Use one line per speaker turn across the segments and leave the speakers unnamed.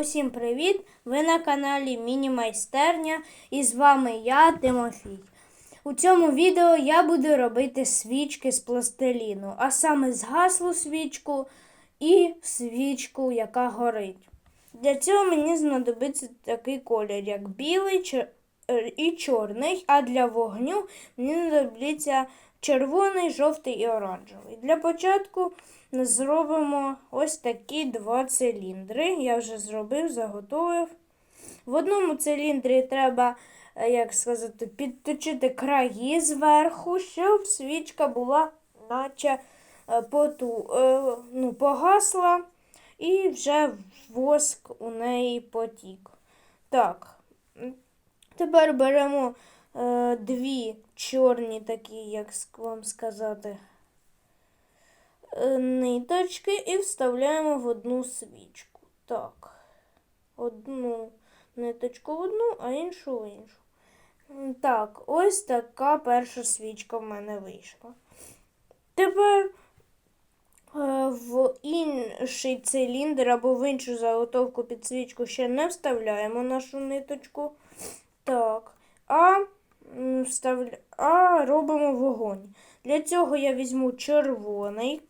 Усім привіт! Ви на каналі Міні Майстерня і з вами я, Тимофій. У цьому відео я буду робити свічки з пластиліну, а саме згаслу свічку і свічку, яка горить. Для цього мені знадобиться такий колір, як білий е, і чорний, а для вогню мені знадобиться червоний, жовтий і оранжевий. Для початку зробимо ось такі два циліндри. Я вже зробив, заготовив. В одному циліндрі треба, е, як сказати, підточити краї зверху, щоб свічка була, наче е, поту, е, ну, погасла, і вже воск у неї потік. Так, тепер беремо дві чорні такі, як вам сказати, е, ниточки і вставляємо в одну свічку. Так. Одну ниточку в одну, а іншу в іншу. Так, ось така перша свічка в мене вийшла. Тепер е, в інший циліндр або в іншу заготовку під свічку ще не вставляємо нашу ниточку. Так. А. а робимо вогонь. Для цього я візьму червоний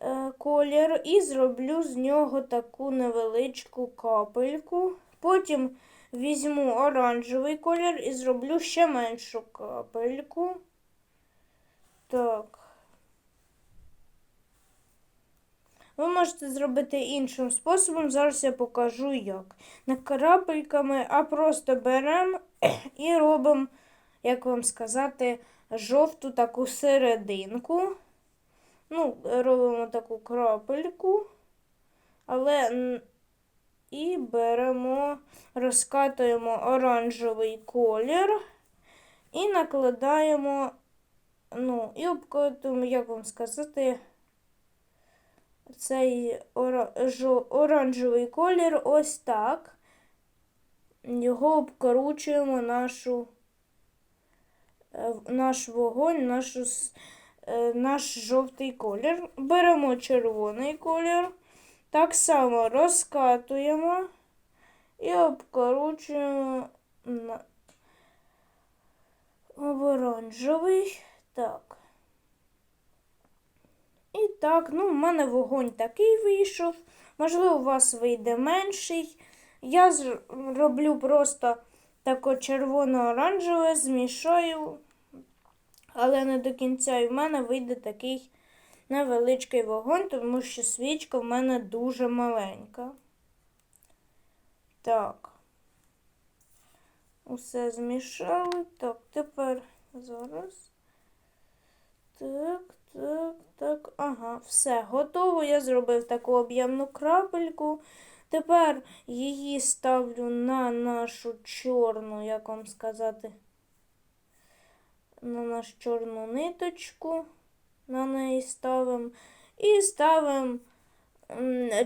е, колір і зроблю з нього таку невеличку капельку. Потім візьму оранжевий колір і зроблю ще меншу капельку. Так. Ви можете зробити іншим способом. Зараз я покажу як. Не крапельками, а просто беремо і робимо, як вам сказати, жовту таку серединку. Ну, робимо таку крапельку, але і беремо, розкатуємо оранжевий колір і накладаємо, ну, і обкатуємо, як вам сказати, цей оранжевий колір ось так. Його обкручуємо нашу, наш вогонь, нашу, с- е, наш жовтий колір. Беремо червоний колір, так само розкатуємо і в оранжевий. Так. І так, ну, в мене вогонь такий вийшов. Можливо, у вас вийде менший. Я роблю просто тако червоно-оранжеве, змішаю, але не до кінця. І в мене вийде такий невеличкий вогонь, тому що свічка в мене дуже маленька. Так. Усе змішали. Так, тепер зараз. Так, так, так. Ага, все, готово. Я зробив таку об'ємну крапельку. Тепер її ставлю на нашу чорну, як вам сказати, на нашу чорну ниточку. На неї ставимо. І ставимо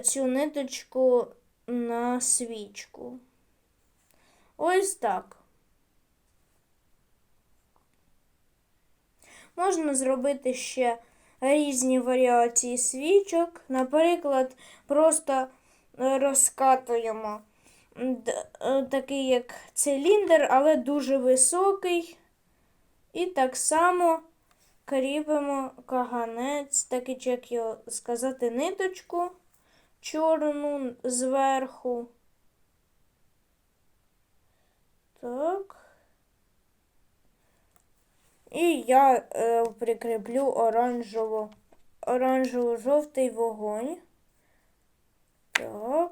цю ниточку на свічку. Ось так. Можна зробити ще різні варіації свічок. Наприклад, просто розкатуємо е, такий як циліндр, але дуже високий. І так само кріпимо каганець, такий, як його сказати, ниточку чорну зверху. Так. І я е, прикріплю оранжево, оранжево-жовтий вогонь. Так.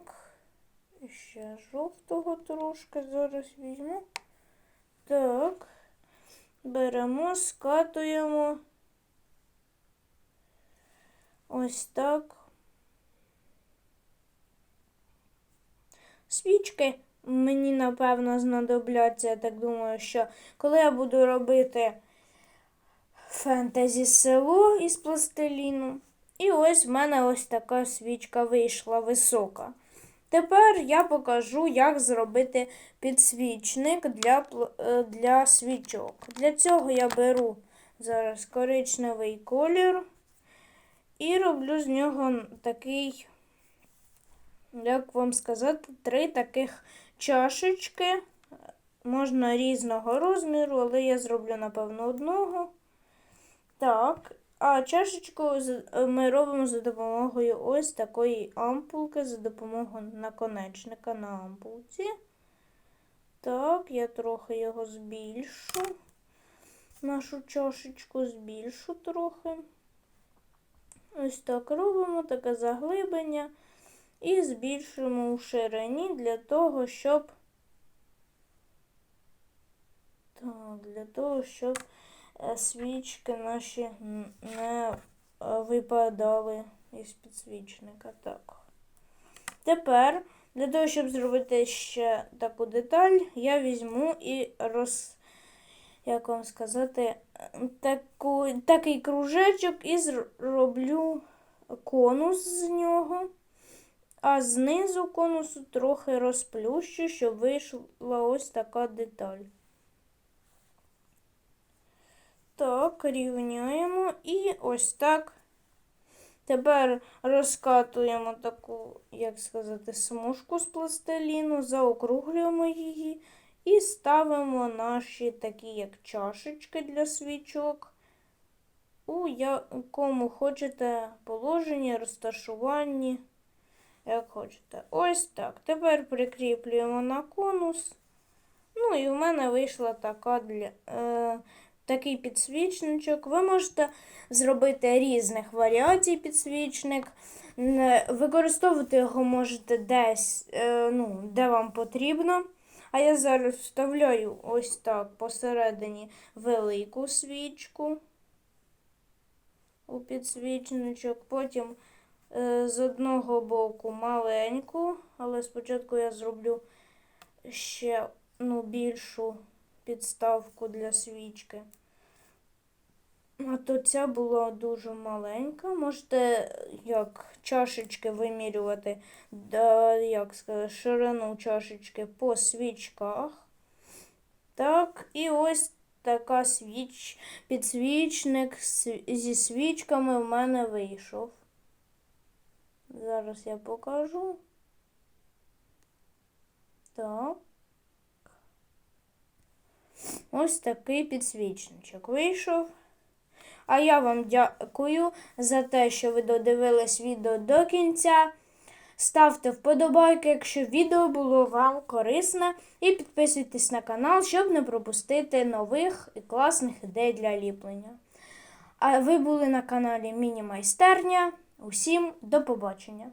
Ще жовтого трошки зараз візьму. Так. Беремо, скатуємо. Ось так. Свічки мені, напевно, знадобляться. Я так думаю, що коли я буду робити фентезі село із пластиліну. І ось в мене ось така свічка вийшла висока. Тепер я покажу, як зробити підсвічник для, е, для свічок. Для цього я беру зараз коричневий колір і роблю з нього такий як вам сказати, три таких чашечки. Можна різного розміру, але я зроблю, напевно, одного. Так. А чашечку е, ми робимо за допомогою ось такої ампулки, за допомогою наконечника на ампулці. Так, я трохи його збільшу. Нашу чашечку збільшу трохи. Ось так робимо таке заглиблення і збільшуємо у ширині для того, щоб так, для того, щоб свічки наші не е, випадали із підсвічника. Так. Тепер, для того, щоб зробити ще таку деталь, я візьму і роз, як вам сказати, е, таку, такий кружечок і зроблю конус з нього. А знизу конусу трохи розплющу, щоб вийшла ось така деталь. Так, рівняємо і ось так. Тепер розкатуємо таку, як сказати, смужку з пластиліну, заокруглюємо її і ставимо наші такі, як чашечки для свічок. У якому хочете положенні, розташуванні, як хочете. Ось так. Тепер прикріплюємо на конус. Ну і в мене вийшла така для, е, такий підсвічничок. Ви можете зробити різних варіацій підсвічник. Використовувати його можете десь, е, ну, де вам потрібно. А я зараз вставляю ось так посередині велику свічку у підсвічничок. Потім е, з одного боку маленьку, але спочатку я зроблю ще ну, більшу підставку для свічки. А то ця була дуже маленька. Можете як чашечки вимірювати, да, як сказати, ширину чашечки по свічках. Так, і ось така свіч, підсвічник зі свічками в мене вийшов. Зараз я покажу. Так. Ось такий підсвічничок вийшов. А я вам дякую за те, що ви додивились відео до кінця. Ставте вподобайки, якщо відео було вам корисне, і підписуйтесь на канал, щоб не пропустити нових і класних ідей для ліплення. А ви були на каналі Міні Майстерня. Усім до побачення!